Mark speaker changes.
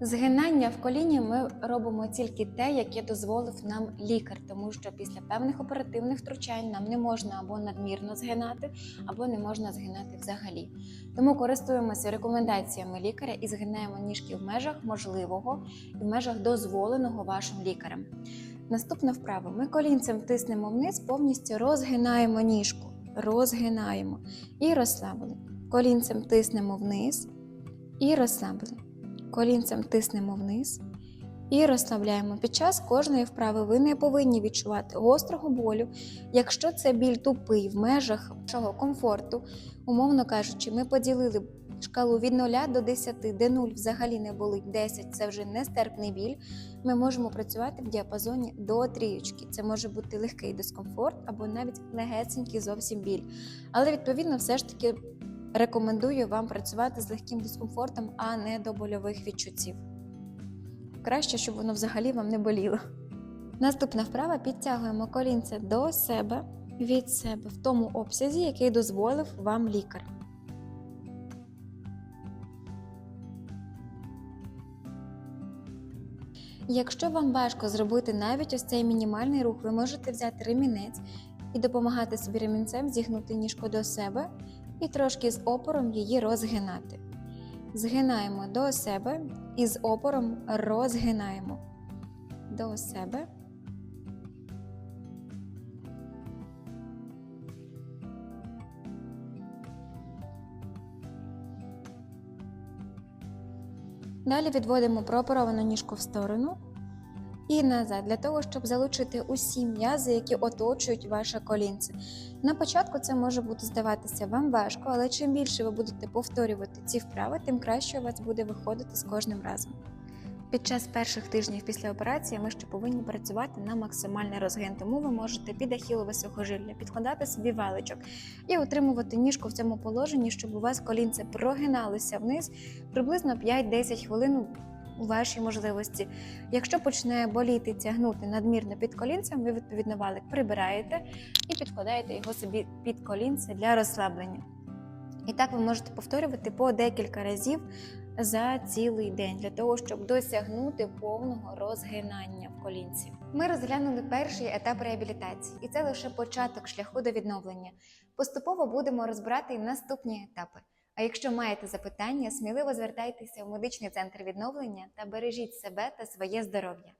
Speaker 1: Згинання в коліні ми робимо тільки те, яке дозволив нам лікар, тому що після певних оперативних втручань нам не можна або надмірно згинати, або не можна згинати взагалі. Тому користуємося рекомендаціями лікаря і згинаємо ніжки в межах можливого і в межах дозволеного вашим лікарем. Наступна вправа. Ми колінцем тиснемо вниз, повністю розгинаємо ніжку. Розгинаємо і розслабили. Колінцем тиснемо вниз і розслабили. Колінцем тиснемо вниз і розслабляємо. Під час кожної вправи ви не повинні відчувати гострого болю. Якщо це біль тупий в межах вашого комфорту, умовно кажучи, ми поділили шкалу від 0 до 10, де 0 взагалі не болить, 10 це вже нестерпний біль. Ми можемо працювати в діапазоні до трієчки. Це може бути легкий дискомфорт або навіть легесенький зовсім біль. Але відповідно, все ж таки рекомендую вам працювати з легким дискомфортом, а не до больових відчуттів. Краще, щоб воно взагалі вам не боліло. Наступна вправа підтягуємо колінце до себе від себе в тому обсязі, який дозволив вам лікар. Якщо вам важко зробити навіть ось цей мінімальний рух, ви можете взяти ремінець і допомагати собі ремінцем зігнути ніжку до себе і трошки з опором її розгинати. Згинаємо до себе і з опором розгинаємо до себе. Далі відводимо прооперовану ніжку в сторону і назад, для того, щоб залучити усі м'язи, які оточують ваше колінце. На початку це може бути здаватися вам важко, але чим більше ви будете повторювати ці вправи, тим краще у вас буде виходити з кожним разом. Під час перших тижнів після операції ми ще повинні працювати на максимальний розгин, тому ви можете під ахілове сухожилля підкладати собі валичок і утримувати ніжку в цьому положенні, щоб у вас колінце прогиналося вниз приблизно 5-10 хвилин у вашій можливості. Якщо почне боліти, тягнути надмірно під колінцем, ви відповідно валик прибираєте і підкладаєте його собі під колінце для розслаблення. І так ви можете повторювати по декілька разів за цілий день для того, щоб досягнути повного розгинання в колінці. Ми розглянули перший етап реабілітації, і це лише початок шляху до відновлення. Поступово будемо розбирати і наступні етапи. А якщо маєте запитання, сміливо звертайтеся в медичний центр відновлення та бережіть себе та своє здоров'я.